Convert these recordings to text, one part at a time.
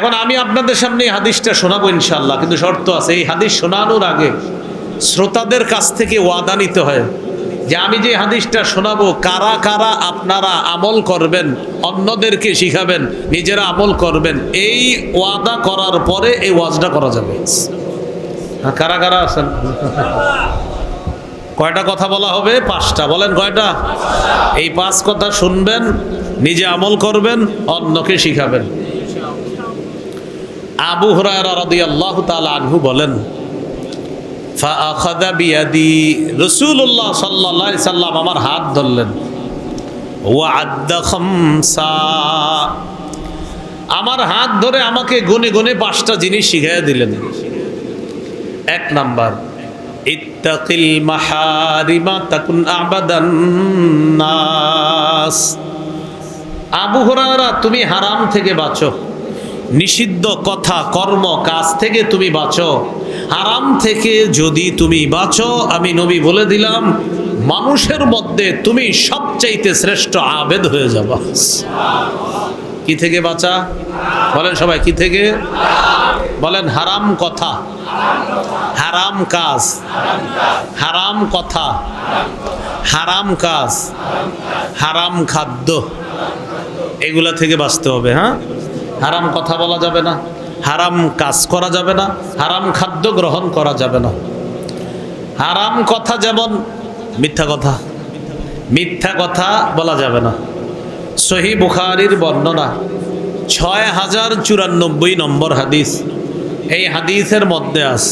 এখন আমি আপনাদের সামনে এই হাদিসটা শোনাবো ইনশাল্লাহ কিন্তু শর্ত আছে এই হাদিস শোনানোর আগে শ্রোতাদের কাছ থেকে ওয়াদা নিতে হয় যে আমি যে হাদিসটা শোনাবো কারা কারা আপনারা আমল করবেন অন্যদেরকে শিখাবেন নিজেরা আমল করবেন এই ওয়াদা করার পরে এই ওয়াজটা করা যাবে। হ্যাঁ, কারা কারা আছেন? কয়টা কথা বলা হবে? পাঁচটা। বলেন কয়টা? এই পাঁচ কথা শুনবেন নিজে আমল করবেন অন্যকে শিখাবেন। আবু হুরায়রা আনহু বলেন আমার হাত ধরলেন। আমার হাত ধরে আমাকে গুনে গুনে পাঁচটা জিনিস শিখিয়ে দিলেন। এক নাম্বার, ইত্তাকিল মাহারিমা তাকুন আবাদান আবু হুরায়রা, তুমি হারাম থেকে বাঁচো। নিষিদ্ধ কথা, কর্ম, কাজ থেকে তুমি বাঁচো। হারাম থেকে যদি তুমি বাঁচো, আমি নবী বলে দিলাম, মানুষের মধ্যে তুমি সবচাইতে শ্রেষ্ঠ আবেদ হয়ে যাবা। কি থেকে বাঁচা? বলেন সবাই, কি থেকে? বলেন, হারাম কথা। হারাম কাজ। হারাম কথা। হারাম কাজ। হারাম খাদ্য। এগুলা থেকে বাঁচতে হবে হ্যাঁ? হারাম কথা বলা যাবে না, হারাম কাজ করা যাবে না, হারাম খাদ্য গ্রহণ করা যাবে না। হারাম কথা যেমন মিথ্যা কথা মিথ্যা কথা বলা যাবে না। সহি বুখারির বর্ণনা, ছয় হাজার চুরানব্বই নম্বর হাদিস। এই হাদিসের মধ্যে আস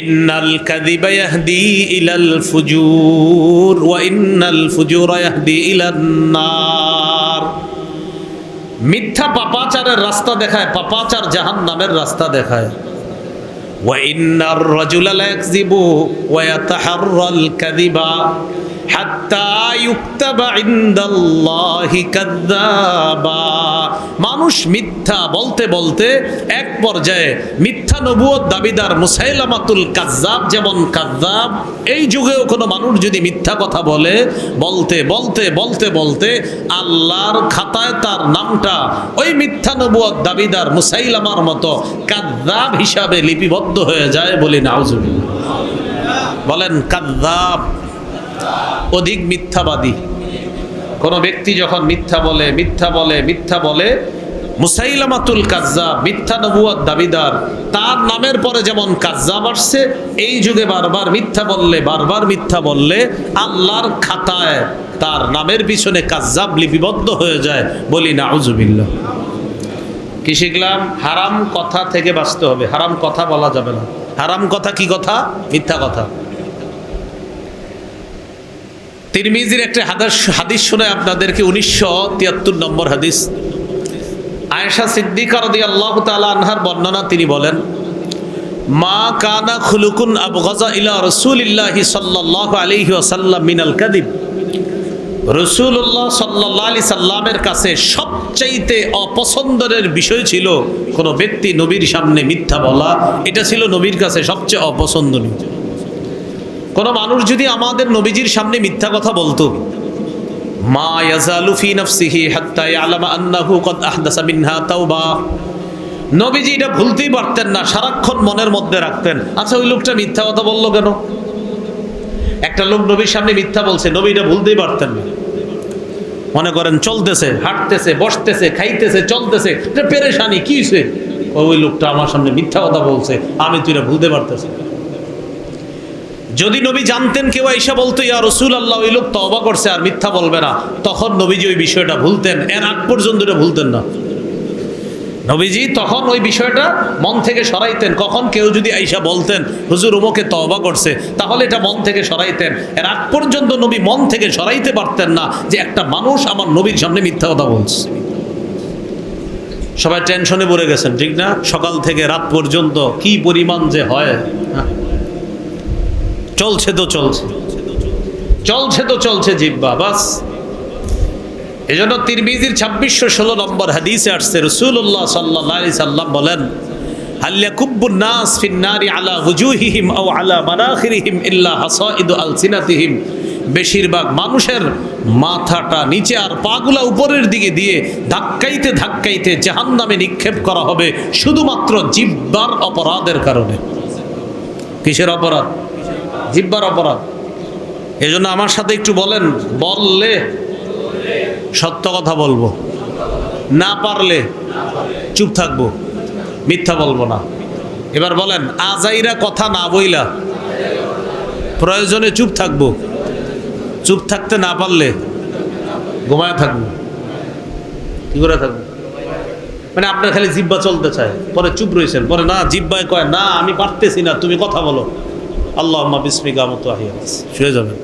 ইন্নাল কাদিবা ইয়াহদি ইলাল ফুজুর ওয়া ইন্নাল ফুজুরা ইয়াহদি মিথ্যা পাপাচারের রাস্তা দেখায় পাপাচার জাহান নামের রাস্তা দেখায় وإن الرجل ليكذب ويتحرى الكذب حتى يكتب عند الله كذابا মানুষ মিথ্যা বলতে বলতে এক পর্যায়ে মিথ্যা নবুয়ত দাবিদার মুসাইলামাতুল কাজ্জাব, যেমন কাজ্জাব, এই যুগেও কোনো মানুষ যদি মিথ্যা কথা বলে, বলতে বলতে বলতে বলতে আল্লাহর খাতায় তার নামটা ওই মিথ্যা নবুয়ত দাবিদার মুসাইলামার মতো কাজ্জাব হিসাবে লিপিবদ্ধ হয়ে যায় বলি নাউজুবিল্লাহ। বলেন, কাজ্জাব অধিক মিথ্যাবাদী। কোনো ব্যক্তি যখন মিথ্যা বলে মিথ্যা বলে মিথ্যা বলে মুসাইলামাতুল কাজ্জাব মিথ্যা নবুয়াত দাবিদার। তার নামের পরে যেমন কাজ্জাব আসছে, এই যুগে বারবার মিথ্যা বললে, বারবার মিথ্যা বললে আল্লাহর খাতায় তার নামের পিছনে কাজ্জাব লিপিবদ্ধ হয়ে যায় বলি না নাউজুবিল্লাহ। কি শিখলাম? হারাম কথা থেকে বাঁচতে হবে। হারাম কথা বলা যাবে না। হারাম কথা কি কথা? মিথ্যা কথা। তিরমিজির একটা হাদাস হাদিস শুনে আপনাদেরকে উনিশশো তিয়াত্তর নম্বর হাদিস। আয়েশা সিদ্দিকা রদি আল্লাহ তালা আনহার বর্ণনা তিনি বলেন, মা কানা খুলুকুন আবগজা ইলা রসুলিল্লাহি সাল্লাল্লাহু আলাইহি ওয়াসাল্লাম মিনাল কাদিব রসুল্লাহ সাল্লাহ আলি সাল্লামের কাছে সবচাইতে অপছন্দের বিষয় ছিল কোনো ব্যক্তি নবীর সামনে মিথ্যা বলা। এটা ছিল নবীর কাছে সবচেয়ে অপছন্দনীয়। কোনো মানুষ যদি আমাদের নবীজির সামনে মিথ্যা কথা বলতো মা ইয়াজালু ফি নাফসিহি হাত্তা ইয়ালামা আন্নাহু কদ আহদাসা মিনহা তাওবা। নবীজি এটা ভুলতেই পারতেন না, সারাক্ষণ মনের মধ্যে রাখতেন। আচ্ছা ওই লোকটা মিথ্যা কথা বলল কেন? একটা লোক নবীর সামনে মিথ্যা বলছে, নবী এটা ভুলতেই পারতেন না। মনে করেন চলতেছে, হাঁটতেছে, বসতেছে, খাইতেছে, চলতেছে পেরেশানি, কি ওই লোকটা আমার সামনে মিথ্যা কথা বলছে, আমি তুই এটা ভুলতে পারতেছি না। যদি নবী জানতেন কেউ এসে বলতো, ইয়া রসুল আল্লাহ ওই লোক তবা করছে আর মিথ্যা বলবে না। তখন নবীজি ওই বিষয়টা ভুলতেন। এর আগ পর্যন্ত ভুলতেন না। নবীজি তখন ওই বিষয়টা মন থেকে সরাইতেন। কখন কেউ যদি আইসা বলতেন, হুজুর, উমকে তবা করছে তাহলে এটা মন থেকে সরাইতেন। এর আগ পর্যন্ত নবী মন থেকে সরাইতে পারতেন না যে একটা মানুষ আমার নবীর সামনে মিথ্যা কথা বলছে। সবাই টেনশনে পড়ে গেছেন, ঠিক না? সকাল থেকে রাত পর্যন্ত কি পরিমাণ যে হয় হ্যাঁ? চলছে তো চলছে। চলছে তো চলছে জিব্বা, বাস। এই জন্য তিরমিজির ছাব্বিশশো ষোলো নম্বর হাদিসে আসছে রসুল্লাহ সাল্লাহ সাল্লাম বলেন হাল্লা কুব্বুন নাস ফিন্নারি আলা হুজুহিহিম আও আলা মানাখিরিহিম ইল্লা হাসাইদু আলসিনাতিহিম। বেশিরভাগ মানুষের মাথাটা নিচে আর পাগুলা উপরের দিকে দিয়ে ধাক্কাইতে ধাক্কাইতে জাহান নামে নিক্ষেপ করা হবে শুধুমাত্র জিব্বার অপরাধের কারণে। কিসের অপরাধ? জিব্বার অপরাধ। এজন্য আমার সাথে একটু বলেন, বললে সত্য কথা বলব। না পারলে চুপ থাকব, মিথ্যা বলব না। এবার বলেন, আজাইরা কথা না বইলা প্রয়োজনে চুপ থাকব। চুপ থাকতে না পারলে ঘুমায় থাকব। কি করে থাকব? মানে আপনার খালি জিব্বা চলতে চায়, পরে চুপ রয়েছেন, পরে না, জিব্বায় কয়, না, আমি পারতেছি না, তুমি কথা বলো। আল্লাহ বিসমিকা মতো আহিয়াস শুয়ে যাবেন।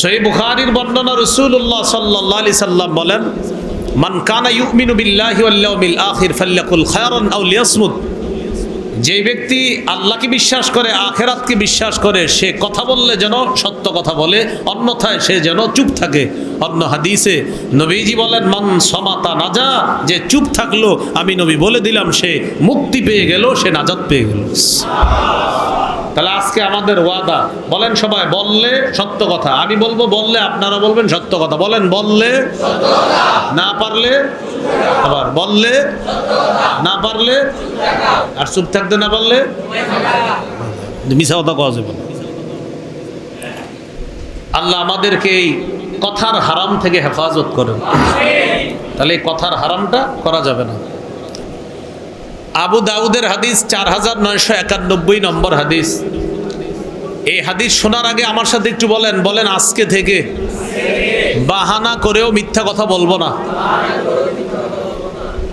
সেই বুখারির বর্ণনা রসুল্লাহ সাল্লাহ আলি সাল্লাম বলেন মান কানা ইউমিনু বিল্লাহি ওয়াল ইয়াউমিল আখির ফাল্লাকুল খায়রান আও যে ব্যক্তি আল্লাহকে বিশ্বাস করে, আখেরাতকে বিশ্বাস করে, সে কথা বললে যেন সত্য কথা বলে, অন্যথায় সে যেন চুপ থাকে। অন্য হাদিসে নবীজি বলেন, মান সমাতা নাজা যে চুপ থাকল, আমি নবী বলে দিলাম, সে মুক্তি পেয়ে গেল, সে নাজাত পেয়ে গেল। তাহলে আজকে আমাদের ওয়াদা, বলেন সবাই, বললে সত্য কথা। আমি বলব, বললে আপনারা বলবেন সত্য কথা। বলেন, বললে না পারলে আবার বললে, না পারলে, আর চুপ থাকতে না পারলে মিশা কথা কওয়া যাবে আল্লাহ আমাদেরকে এই কথার হারাম থেকে হেফাজত করেন। তাহলে এই কথার হারামটা করা যাবে না। আবু দাউদের হাদিস চার হাজার নয়শো একানব্বই নম্বর হাদিস। এই হাদিস শোনার আগে আমার সাথে একটু বলেন বলেন আজকে থেকে বাহানা করেও মিথ্যা কথা বলব না।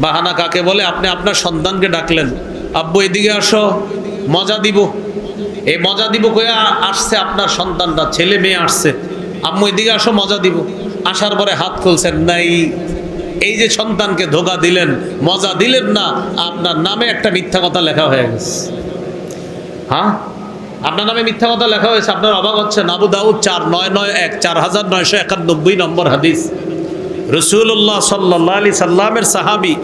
বাহানা কাকে বলে? আপনি আপনার সন্তানকে ডাকলেন, আব্বু, এদিকে আসো, মজা দিব। এই মজা দিব কয়ে আসছে আপনার সন্তানটা, ছেলে মেয়ে আসছে। আম্মু, এদিকে আসো, মজা দিব। আসার পরে হাত খুলছেন, নাই। এই যে সন্তানকে ধোকা দিলেন, মজা দিলেন না, আপনার নামে একটা মিথ্যা কথা লেখা হয়ে গেছে। হ্যাঁ? আপনার নামে মিথ্যা কথা লেখা হয়েছে, আপনার অবাক হচ্ছে। নাবু দাউদ চার নয় নয় এক, চার হাজার নয়শো একানব্বই নম্বর হাদিস। রসুল্লাহ সাল্লাহ আলি সাল্লামের সাহাবি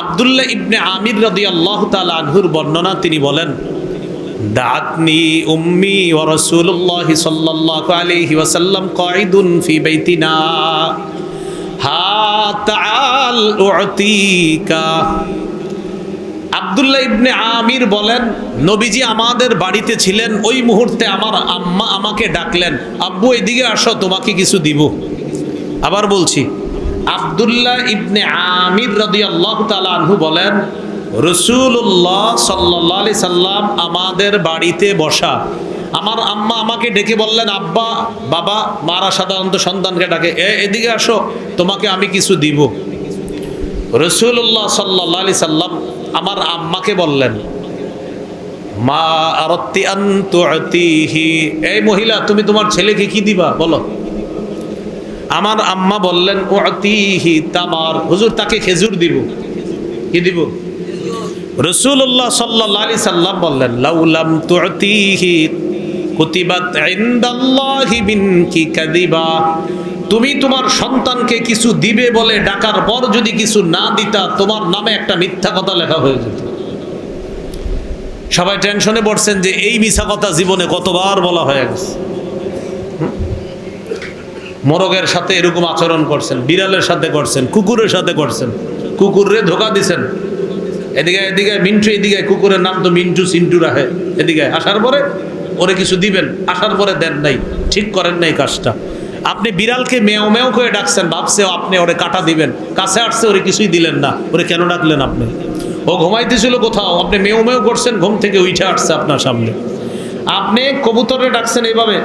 আবদুল্লাহ ইবনে আমির রদি আল্লাহ তাল বর্ণনা, তিনি বলেন দাতনি উম্মি আবদুল্লাহ ইবনে আমির বলেন, নবীজি আমাদের বাড়িতে ছিলেন, ওই মুহূর্তে আমার আম্মা আমাকে ডাকলেন, আব্বু, এদিকে আসো, তোমাকে কিছু দিব। আবার বলছি, আবদুল্লাহ ইবনে আমির রদি আল্লাহ আনহু বলেন রসুল্লাহ সাল্লাহ আলি সাল্লাম আমাদের বাড়িতে বসা। আমার আম্মা আমাকে ডেকে বললেন, আব্বা, বাবা, মারা সাধারণত সন্তানকে ডাকে, এ, এদিকে আসো, তোমাকে আমি কিছু দিব। রসুল্লাহ সাল্লাহ আলি সাল্লাম আমার আম্মাকে বললেন, মা আরত্তি আন্তি এই মহিলা, তুমি তোমার ছেলেকে কি দিবা? বলো। আমার আম্মা বললেন ওতিহি তামার। হুজুর, তাকে খেজুর দিব। কি দিব? রসুল্লাহ সাল্লাহ আলি সাল্লাম বললেন লাউলাম তুতিহি কুতিবাত ইনদাল্লাহি বিনকি কাদিবা তুমি তোমার সন্তানকে কিছু দিবে বলে ডাকার পর যদি কিছু না দিতা, তোমার নামে একটা মিথ্যা কথা লেখা হয়ে যেত। সবাই টেনশনে পড়ছেন যে এই মিথ্যা কথা জীবনে কতবার বলা হয়ে গেছে। মোরগের সাথে এরকম আচরণ করছেন, বিড়ালের সাথে করছেন, কুকুরের সাথে করছেন কুকুরে ধোকা দিছেন। এদিকে এদিকে, মিন্টু এদিকে, কুকুরের নাম তো মিন্টু সিন্টু রাখে। এদিকে, আসার পরে ওরে কিছু দিবেন, আসার পরে দেন নাই, ঠিক করেন নাই কাজটা। আপনি বিড়ালকে মেও মেও করে ডাকছেন, ভাবছে আপনি ওরে কাটা দিবেন। কাছে আসছে, ওরে কিছুই দিলেন না। ওরে কেন ডাকলেন আপনি? ও ঘুমাইতেছিল কোথাও? আপনি মেও মেও করছেন, ঘুম থেকে উঠে আসছে আপনার সামনে। আপনি কবুতরে ডাকছেন এইভাবে।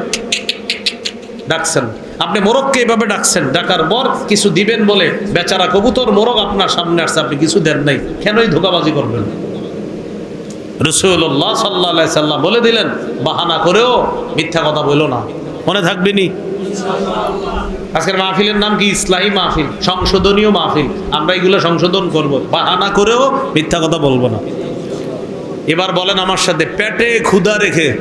ডাকছেন। আপনি মোরগকে এভাবে ডাকছেন। ডাকার পর কিছু দিবেন বলে, বেচারা কবুতর, মোরগ আপনার সামনে আসছে, আপনি কিছু দেন নাই। কেনই ধোকাবাজি করবেন? রসুল্লাহ সাল্লাহ সাল্লাম বলে দিলেন, বাহানা করেও মিথ্যা কথা বলো না। মনে থাকবে নি? আজকের মাহফিলের নাম কি? ইসলাহী মাহফিল, সংশোধনীয় মাহফিল। আমরা এগুলো সংশোধন করব। বাহানা করেও মিথ্যা কথা বলব না। এবার বলেন আমার সাথে, পেটে ক্ষুধা রেখে।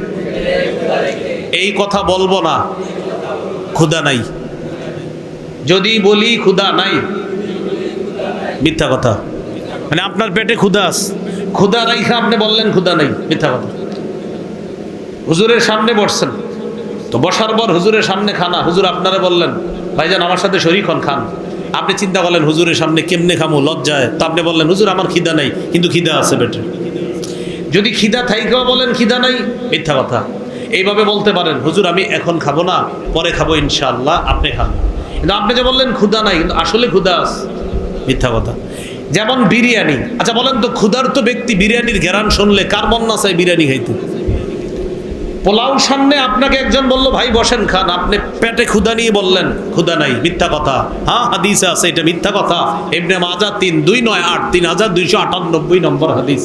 এই কথা বলব না। ক্ষুধা নাই। যদি বলি ক্ষুধা নাই, মিথ্যা কথা। মানে আপনার পেটে ক্ষুধা আস। ক্ষুধা রাইখা আপনি বললেন, ক্ষুধা নাই, মিথ্যা কথা। হুজুরের সামনে বসছেন। তো বসার পর হুজুরের সামনে খানা। হুজুর আপনারা বললেন, ভাইজান, আমার সাথে শরীর হন, খান। আপনি চিন্তা করলেন হুজুরের সামনে কেমনে খামু, লজ্জায়। তো আপনি বললেন, হুজুর, আমার খিদা নাই, কিন্তু খিদা আছে পেটে যদি খিদা থাইকেও বলেন, খিদা নাই? মিথ্যা কথা। এইভাবে বলতে পারেন, হুজুর, আমি এখন খাব না, পরে খাব ইনশাআল্লাহ, আপনি খান। কিন্তু আপনি যে বললেন ক্ষুদা নাই, কিন্তু আসলে ক্ষুদা আছে। মিথ্যা কথা। যেমন বিরিয়ানি। আচ্ছা বলেন তো, ক্ষুধার্ত ব্যক্তি বিরিয়ানির ঘেরান শুনলে কার মন না চাই বিরিয়ানি খাইতে? পোলাও সামনে আপনাকে একজন বলল, ভাই, বসেন খান। আপনি পেটে ক্ষুদা নিয়ে বললেন ক্ষুদা নাই, মিথ্যা কথা। হ্যাঁ হাদিস আছে, এটা মিথ্যা কথা। এমনি মাজা তিন দুই নয় আট, তিন হাজার দুইশো আটানব্বই নম্বর হাদিস।